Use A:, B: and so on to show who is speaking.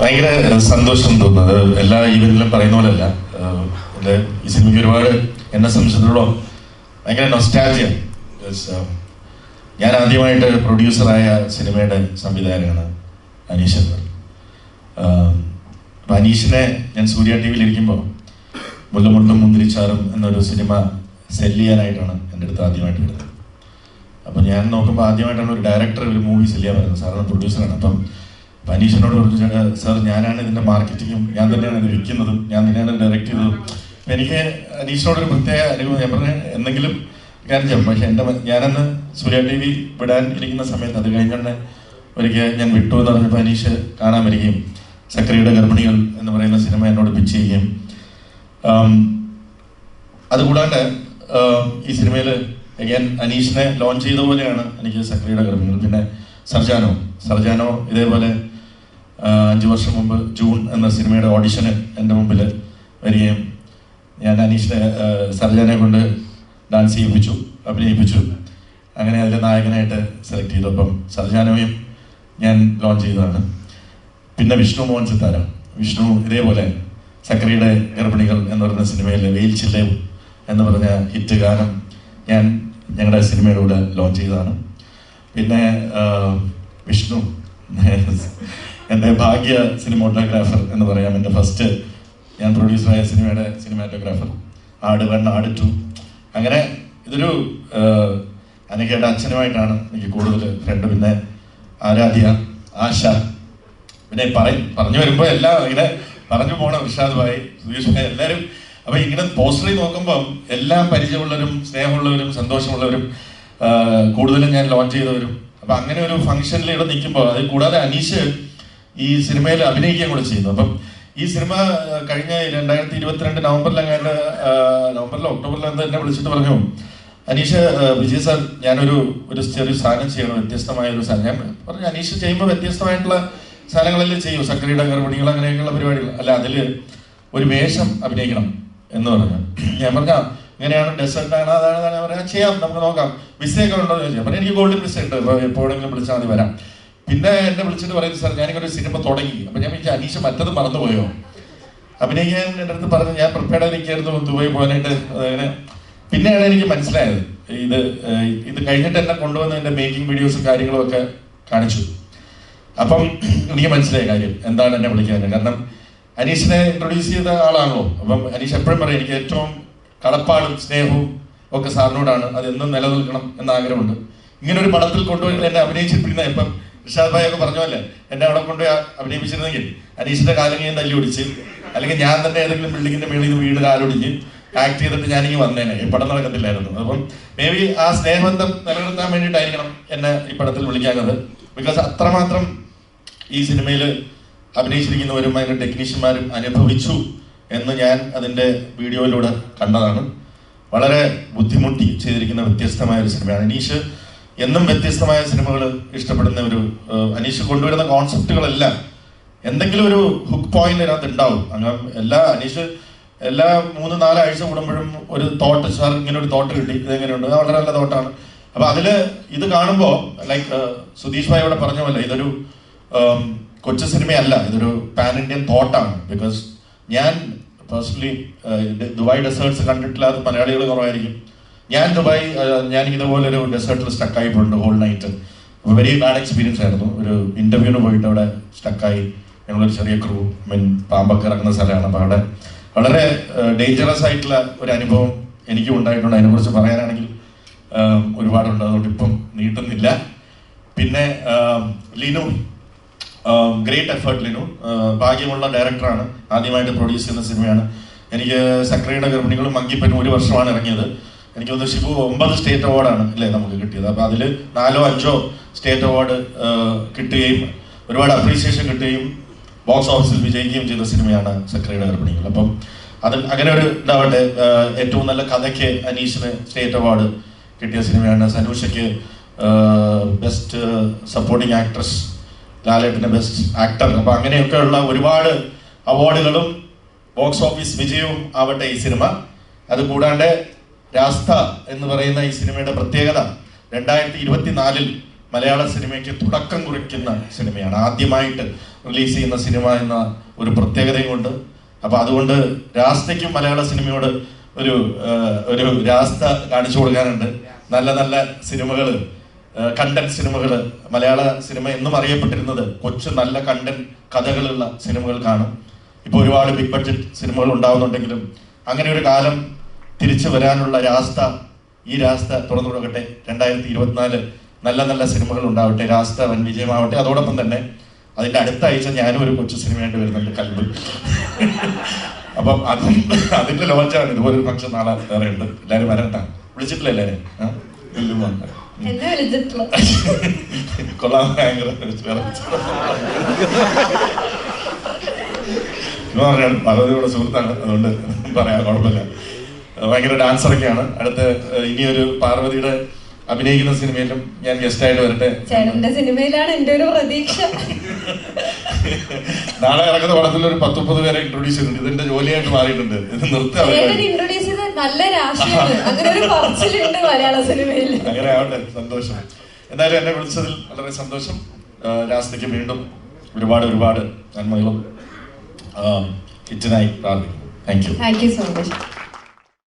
A: ഭയങ്കര സന്തോഷം തോന്നുന്നത്. എല്ലാ ഈവനിലും പറയുന്ന പോലെയല്ല. എന്റെ ഈ സിനിമയ്ക്ക് ഒരുപാട് എന്നെ സംബന്ധിച്ചിടത്തോളം ഭയങ്കര നൊസ്റ്റാജിയ ഞാൻ ആദ്യമായിട്ട് പ്രൊഡ്യൂസറായ സിനിമയുടെ സംവിധായകനാണ് അനീഷ് എന്ന് അപ്പം അനീഷിനെ ഞാൻ സൂര്യ ടി വിയിൽ ഇരിക്കുമ്പോൾ മുല്ലമുട്ടും മുന്തിരിച്ചാറും എന്നൊരു സിനിമ സെൽ ചെയ്യാനായിട്ടാണ് എന്റെ അടുത്ത് ആദ്യമായിട്ട് എടുത്തത്. അപ്പം ഞാൻ നോക്കുമ്പോൾ ആദ്യമായിട്ടാണ് ഒരു ഡയറക്ടർ ഒരു മൂവി സെൽ ചെയ്യാൻ പറയുന്നത് സാറിന് പ്രൊഡ്യൂസറാണ് അപ്പം അനീഷിനോട് പറഞ്ഞു "ചേട്ടാ, സാർ ഞാനാണ് ഇതിന്റെ മാർക്കറ്റിങ്ങും ഞാൻ തന്നെയാണ് ഇത് വിൽക്കുന്നതും ഞാൻ തന്നെയാണ് ഡയറക്റ്റ് ചെയ്തതും. എനിക്ക് അനീഷിനോടൊരു പ്രത്യേക അനുഭവം ഞാൻ പറഞ്ഞ എന്തെങ്കിലും കാര്യം പക്ഷെ എന്റെ ഞാനന്ന് സൂര്യ ടി വി വിടാൻ ഇരിക്കുന്ന സമയത്ത് അത് കഴിഞ്ഞുകൊണ്ട് ഒരിക്കൽ ഞാൻ വിട്ടു എന്ന് പറഞ്ഞപ്പോൾ അനീഷ് കാണാൻ വരികയും സക്രിയുടെ ഗർഭിണികൾ എന്ന് പറയുന്ന സിനിമ എന്നോട് പിച്ച് ചെയ്യുകയും അതുകൂടാണ്ട് ഈ സിനിമയിൽ ഞാൻ അനീഷിനെ ലോഞ്ച് ചെയ്ത പോലെയാണ് എനിക്ക് സക്രിയുടെ ഗർഭിണികൾ. പിന്നെ സർജാനോ സർജാനോ ഇതേപോലെ അഞ്ച് വർഷം മുമ്പ് ജൂൺ എന്ന സിനിമയുടെ ഓഡിഷന് എന്റെ മുമ്പിൽ വരികയും ഞാൻ അനീഷിനെ സർജനെ കൊണ്ട് ഡാൻസ് ചെയ്യിപ്പിച്ചു അഭിനയിപ്പിച്ചു. അങ്ങനെ അതിലെ നായകനായിട്ട് സെലക്ട് ചെയ്തു അപ്പം സർജാനോയും ഞാൻ ലോഞ്ച് ചെയ്തതാണ്. പിന്നെ വിഷ്ണു മോഹൻ സിത്താര. വിഷ്ണു ഇതേപോലെ സക്രിയുടെ ഗർഭിണികൾ എന്ന് പറയുന്ന സിനിമയിലെ വെയിൽ ചില്ലയും എന്ന് പറഞ്ഞ ഹിറ്റ് ഗാനം ഞാൻ ഞങ്ങളുടെ സിനിമയുടെ കൂടെ ലോഞ്ച് ചെയ്തതാണ്. പിന്നെ വിഷ്ണു എന്റെ ഭാഗ്യ സിനിമോട്ടോഗ്രാഫർ എന്ന് പറയാം. എന്റെ ഫസ്റ്റ് ഞാൻ പ്രൊഡ്യൂസറായ സിനിമയുടെ സിനിമാറ്റോഗ്രാഫർ ആട് വൺ ആട് ടു. അങ്ങനെ ഇതൊരു അനഘയുടെ അച്ഛനുമായിട്ടാണ് എനിക്ക് കൂടുതൽ ഫ്രണ്ട് പിന്നെ ആരാധ്യ ആശ. പിന്നെ പറയും പറഞ്ഞു വരുമ്പോൾ എല്ലാം ഇങ്ങനെ പറഞ്ഞു പോണ വിഷാദ് ഭായി എല്ലാവരും അപ്പൊ ഇങ്ങനെ പോസ്റ്ററിൽ നോക്കുമ്പം എല്ലാം പരിചയമുള്ളവരും സ്നേഹമുള്ളവരും സന്തോഷമുള്ളവരും കൂടുതലും ഞാൻ ലോഞ്ച് ചെയ്തവരും. അപ്പൊ അങ്ങനെ ഒരു ഫംഗ്ഷനിൽ ഇവിടെ നിൽക്കുമ്പോൾ അത് കൂടാതെ അനീഷ് ഈ സിനിമയിൽ അഭിനയിക്കുകയും കൂടെ ചെയ്യുന്നു. അപ്പം ഈ സിനിമ കഴിഞ്ഞ രണ്ടായിരത്തി ഇരുപത്തിരണ്ട് നവംബറിലെങ്ങാണ്ട് നവംബറിലോ ഒക്ടോബറിലോ എന്താ എന്നെ വിളിച്ചിട്ട് പറഞ്ഞു അനീഷ് വിജയ് സാർ ഞാനൊരു ഒരു ചെറിയ സാധനം ചെയ്യണം വ്യത്യസ്തമായ ഒരു സാധനം. ഞാൻ പറഞ്ഞു അനീഷ് ചെയ്യുമ്പോൾ വ്യത്യസ്തമായിട്ടുള്ള സാധനങ്ങളല്ലേ ചെയ്യും? സക്രിയുടെ ഗർഭിണികൾ അങ്ങനെയൊക്കെയുള്ള പരിപാടികൾ. അല്ല അതിൽ ഒരു വേഷം അഭിനയിക്കണം എന്ന് പറഞ്ഞു. ഞാൻ പറഞ്ഞ ഇങ്ങനെയാണ് ഡെസേർട്ട് ആണ് അതാണ് അതാണ് പറയാം ചെയ്യാം നമുക്ക് നോക്കാം. വിസയൊക്കെ ഉണ്ടോ? എന്ന് ചോദിച്ചു. അപ്പം എനിക്ക് ഗോൾഡൻ വിസ ഉണ്ട് എപ്പോഴെങ്കിലും വിളിച്ചാൽ മതി വരാം. പിന്നെ എന്നെ വിളിച്ചിട്ട് പറയുന്നത് സാർ ഞാനിങ്ങനെ ഒരു സിനിമ തുടങ്ങി. അപ്പം ഞാൻ വിളിച്ചു അനീഷ് മറ്റത് മറന്നുപോയോ? അഭിനയിക്കാൻ എന്റെ അടുത്ത് പറഞ്ഞു ഞാൻ പ്രിപ്പയർഡ് ആയിരിക്കായിരുന്നു ദുബായി പോകാനായിട്ട്. അങ്ങനെ പിന്നെയാണ് എനിക്ക് മനസ്സിലായത്. ഇത് ഇത് കഴിഞ്ഞിട്ട് എന്നെ കൊണ്ടുവന്ന എന്റെ മേക്കിംഗ് വീഡിയോസും കാര്യങ്ങളും ഒക്കെ കാണിച്ചു. അപ്പം എനിക്ക് മനസ്സിലായ കാര്യം എന്താണ് എന്നെ വിളിക്കാൻ കാരണം അനീഷിനെ ഇൻട്രൊഡ്യൂസ് ചെയ്ത ആളാണല്ലോ അപ്പം അനീഷ് എപ്പോഴും പറയും എനിക്ക് ഏറ്റവും കടപ്പാടും സ്നേഹവും ഒക്കെ സാറിനോടാണ്. അത് എന്നും നിലനിൽക്കണം എന്ന ആഗ്രഹമുണ്ട് ഇങ്ങനെ ഒരു പടത്തിൽ കൊണ്ടുപോയി എന്നെ അഭിനയിച്ചിരിക്കുന്ന ഇപ്പം ഇർഷാദ് ഭായി ഒക്കെ പറഞ്ഞ പോലെ എന്നെ അവിടെ കൊണ്ട് അഭിനയിപ്പിച്ചിരുന്നെങ്കിൽ അനീഷിന്റെ കാലങ്ങയും തല്ലി ഒടിച്ച് അല്ലെങ്കിൽ ഞാൻ തന്നെ ഏതെങ്കിലും ബിൽഡിങ്ങിന്റെ മേളിൽ നിന്ന് വീട് കാലൊടിഞ്ഞ് ആക്ട് ചെയ്തിട്ട് ഞാനിങ്ങ് വന്നേനെ. ഈ പടം നടക്കത്തില്ലായിരുന്നു. അപ്പം മേ ബി ആ സ്നേഹബന്ധം നിലനിർത്താൻ വേണ്ടിയിട്ടായിരിക്കണം എന്നെ ഈ പടത്തിൽ വിളിക്കാനത് ബിക്കോസ് അത്രമാത്രം ഈ സിനിമയിൽ അഭിനയിച്ചിരിക്കുന്നവരും അതിന്റെ ടെക്നീഷ്യന്മാരും അനുഭവിച്ചു എന്ന് ഞാൻ അതിന്റെ വീഡിയോയിലൂടെ കണ്ടതാണ്. വളരെ ബുദ്ധിമുട്ടി ചെയ്തിരിക്കുന്ന വ്യത്യസ്തമായ ഒരു സിനിമയാണ്. അനീഷ് എന്നും വ്യത്യസ്തമായ സിനിമകൾ ഇഷ്ടപ്പെടുന്ന ഒരു അനീഷ് കൊണ്ടുവരുന്ന കോൺസെപ്റ്റുകളെല്ലാം. എന്തെങ്കിലും ഒരു ഹുക്ക് പോയിന്റ് അതിനകത്ത് ഉണ്ടാവും. അങ്ങനെ എല്ലാ അനീഷ് എല്ലാ മൂന്ന് നാലാഴ്ച കൂടുമ്പോഴും ഒരു തോട്ട് സാർ ഇങ്ങനെ ഒരു തോട്ട് കിട്ടി. ഇതെങ്ങനെയുണ്ട് വളരെ നല്ല തോട്ടാണ്. അപ്പൊ അതിൽ ഇത് കാണുമ്പോൾ ലൈക്ക് സുധീഷ് ഭായ് ഇവിടെ പറഞ്ഞ പോലെ ഇതൊരു കൊച്ചു സിനിമയല്ല. ഇതൊരു പാൻ ഇന്ത്യൻ തോട്ടാണ്. ബിക്കോസ് ഞാൻ പേഴ്സണലി ദുബായ് ഡെസേർട്സ് കണ്ടിട്ടില്ലാത്ത മലയാളികൾ കുറവായിരിക്കും. ഞാൻ ദുബായ് ഞാൻ ഇതുപോലെ ഒരു ഡെസേർട്ടിൽ സ്റ്റക്കായിട്ടുണ്ട് whole night very bad experience ആയിരുന്നു. ഒരു ഇന്റർവ്യൂവിന് പോയിട്ട് അവിടെ സ്റ്റക്കായി ഞങ്ങളൊരു ചെറിയ ക്രൂ മീൻ പാമ്പൊക്കെ ഇറങ്ങുന്ന സ്ഥലമാണ്. അപ്പോൾ അവിടെ വളരെ ഡേഞ്ചറസ് ആയിട്ടുള്ള ഒരു അനുഭവം എനിക്കും ഉണ്ടായിട്ടുണ്ട്. അതിനെക്കുറിച്ച് പറയാനാണെങ്കിൽ ഒരുപാടുണ്ട്. അതുകൊണ്ട് ഇപ്പം നീട്ടുന്നില്ല. പിന്നെ ലിനു ഗ്രേറ്റ് എഫേർട്ട് ലിനു. ഭാഗ്യമുള്ള ഡയറക്ടറാണ് ആദ്യമായിട്ട് പ്രൊഡ്യൂസ് ചെയ്യുന്ന സിനിമയാണ് എനിക്ക് സക്രിയുടെ ഗർഭിണികളും മങ്കിപ്പനും ഒരു വർഷമാണ് ഇറങ്ങിയത്. എനിക്ക് തോന്നുന്നു ഷിബു ഒമ്പത് സ്റ്റേറ്റ് അവാർഡാണ് അല്ലേ നമുക്ക് കിട്ടിയത്. അപ്പോൾ അതിൽ നാലോ അഞ്ചോ സ്റ്റേറ്റ് അവാർഡ് കിട്ടുകയും ഒരുപാട് അപ്രീസിയേഷൻ കിട്ടുകയും ബോക്സ് ഓഫീസിൽ വിജയിക്കുകയും ചെയ്ത സിനിമയാണ് സക്രിയുടെ ഗർഭിണികൾ. അപ്പം അത് അങ്ങനെ ഒരു ഇതാവട്ടെ ഏറ്റവും നല്ല കഥയ്ക്ക് അനീഷിന് സ്റ്റേറ്റ് അവാർഡ് കിട്ടിയ സിനിമയാണ് സനൂഷയ്ക്ക് ബെസ്റ്റ് സപ്പോർട്ടിംഗ് ആക്ട്രസ് ലാലേട്ടിന് ബെസ്റ്റ് ആക്ടർ. അപ്പം അങ്ങനെയൊക്കെയുള്ള ഒരുപാട് അവാർഡുകളും ബോക്സ് ഓഫീസ് വിജയവും ആവട്ടെ ഈ സിനിമ. അത് കൂടാണ്ട് രാസ്ത എന്ന് പറയുന്ന ഈ സിനിമയുടെ പ്രത്യേകത രണ്ടായിരത്തി ഇരുപത്തിനാലിൽ മലയാള സിനിമയ്ക്ക് തുടക്കം കുറിക്കുന്ന സിനിമയാണ്. ആദ്യമായിട്ട് റിലീസ് ചെയ്യുന്ന സിനിമ എന്ന ഒരു പ്രത്യേകതയും കൊണ്ട് അപ്പോൾ അതുകൊണ്ട് രാസ്തയ്ക്കും മലയാള സിനിമയോട് ഒരു ഒരു രാസ്ത കാണിച്ചു കൊടുക്കാനുണ്ട്. നല്ല നല്ല സിനിമകൾ കണ്ടന്റ് സിനിമകൾ. മലയാള സിനിമ എന്നും അറിയപ്പെട്ടിരുന്നത് കൊച്ചു നല്ല കണ്ടന്റ് കഥകളുള്ള സിനിമകൾ കാണും. ഇപ്പോൾ ഒരുപാട് ബിഗ് ബഡ്ജറ്റ് സിനിമകൾ ഉണ്ടാവുന്നുണ്ടെങ്കിലും അങ്ങനെ ഒരു കാലം തിരിച്ചു വരാനുള്ള രാസ്ത ഈ രാസ്ത തുറന്നു കൊടുക്കട്ടെ രണ്ടായിരത്തി ഇരുപത്തിനാല് നല്ല നല്ല സിനിമകൾ ഉണ്ടാവട്ടെ രാസ്ത വൻ വിജയമാവട്ടെ. അതോടൊപ്പം തന്നെ അതിന്റെ അടുത്ത ആഴ്ച ഞാനും ഒരു കൊച്ചു സിനിമയായിട്ട് വരുന്നുണ്ട് കൽബ്. അപ്പം അതും അതിന്റെ ലോഞ്ചാണ്. ഇതുപോലെ ഒരു ഫംഗ്ഷൻ നാളെ വേറെ ഉണ്ട്. എല്ലാവരും വരട്ടാ. വിളിച്ചിട്ടില്ല എല്ലാവരും? കൊള്ളാം ഭയങ്കര സുഹൃത്താണ്. അതുകൊണ്ട് പറയാം കുഴപ്പമില്ല. ഭയങ്കര ഡാൻസറൊക്കെയാണ്. അടുത്ത് ഒരു പാർവതിയുടെ അഭിനയിക്കുന്ന സിനിമയിലും ഞാൻ ഗസ്റ്റ് ആയിട്ട് വരട്ടെ.
B: ചേട്ടന്റെ സിനിമയിലാണ് എന്റെ ഒരു പ്രതീക്ഷ.
A: നാളെ ഇറങ്ങുന്ന പടത്തിൽ ഒരു പത്ത് മുപ്പത് പേരെ ഇൻട്രൊഡ്യൂസ് ചെയ്തിട്ടുണ്ട്. ഇതിന്റെ ജോലിയായിട്ട് മാറിയിട്ടുണ്ട്. ഇത്
B: ഇൻട്രൊഡ്യൂസ് ചെയ്ത നല്ല അങ്ങനെ ഒരു പറച്ചിലുണ്ട് മലയാള സിനിമയിൽ
A: അങ്ങനെ ആവട്ടെ. സന്തോഷം. എന്തായാലും എന്നെ വിളിച്ചതിൽ വളരെ സന്തോഷം. രാസ്തയ്ക്ക് വീണ്ടും ഒരുപാട് ഒരുപാട് നന്മകളും ഹിറ്റിനായി പ്രാർത്ഥിക്കുന്നു. Thank you
B: thank you so much